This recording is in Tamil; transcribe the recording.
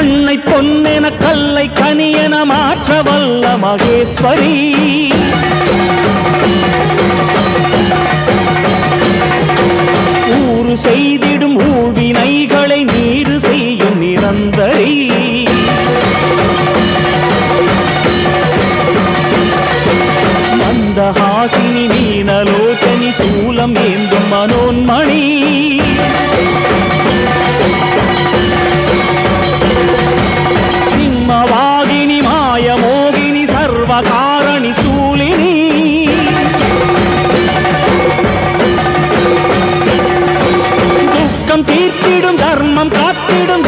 மண்ணை பொன்னென கல்லை கனியென மாற்ற வல்ல மகேஸ்வரி. ஊறு செய்திடும் ஊழ்வினைகளை நீரு செய்யும் நிரந்தரி. மந்தஹாசினி நீனலோச்சனி சூலம் ஏந்தும் மனோன்மணி. தாரணி சூழினி. துக்கம் தீர்த்திடும் தர்மம் காத்திடும்